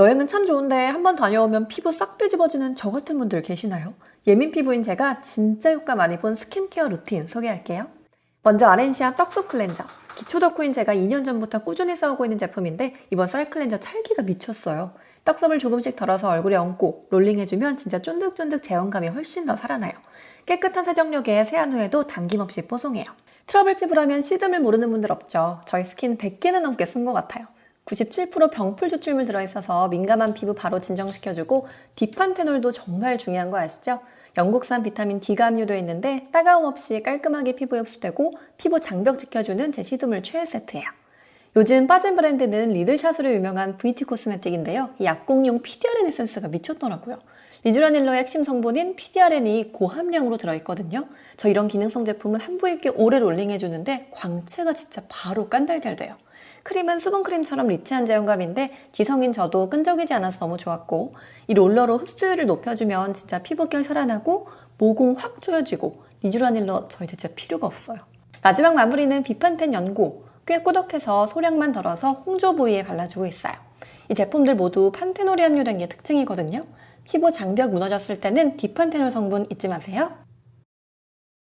여행은 참 좋은데 한번 다녀오면 피부 싹 뒤집어지는 저 같은 분들 계시나요? 예민 피부인 제가 진짜 효과 많이 본 스킨케어 루틴 소개할게요. 먼저 아렌시아 떡속 클렌저. 기초 덕후인 제가 2년 전부터 꾸준히 써오고 있는 제품인데 이번 쌀 클렌저 찰기가 미쳤어요. 떡섭을 조금씩 덜어서 얼굴에 얹고 롤링해주면 진짜 쫀득쫀득 제형감이 훨씬 더 살아나요. 깨끗한 세정력에 세안 후에도 당김없이 뽀송해요. 트러블 피부라면 시듬을 모르는 분들 없죠. 저희 스킨 100개는 넘게 쓴 것 같아요. 97% 병풀 추출물 들어있어서 민감한 피부 바로 진정시켜주고 디판테놀도 정말 중요한 거 아시죠? 영국산 비타민 D가 함유되어 있는데 따가움 없이 깔끔하게 피부에 흡수되고 피부 장벽 지켜주는 제 시드물 최애 세트예요. 요즘 빠진 브랜드는 리들샷으로 유명한 VT 코스메틱인데요. 이 약국용 PDRN 에센스가 미쳤더라고요. 리쥬라닐러의 핵심 성분인 PDRN이 고함량으로 들어있거든요. 저 이런 기능성 제품은 한부 있게 오래 롤링해주는데 광채가 진짜 바로 깐달걀 돼요. 크림은 수분크림처럼 리치한 제형감인데 지성인 저도 끈적이지 않아서 너무 좋았고 이 롤러로 흡수율을 높여주면 진짜 피부결 살아나고 모공 확 조여지고 리쥬라닐러 저희 진짜 필요가 없어요. 마지막 마무리는 비판텐 연고 꽤 꾸덕해서 소량만 덜어서 홍조 부위에 발라주고 있어요. 이 제품들 모두 판테놀이 함유된 게 특징이거든요. 피부 장벽 무너졌을 때는 디판테놀 성분 잊지 마세요.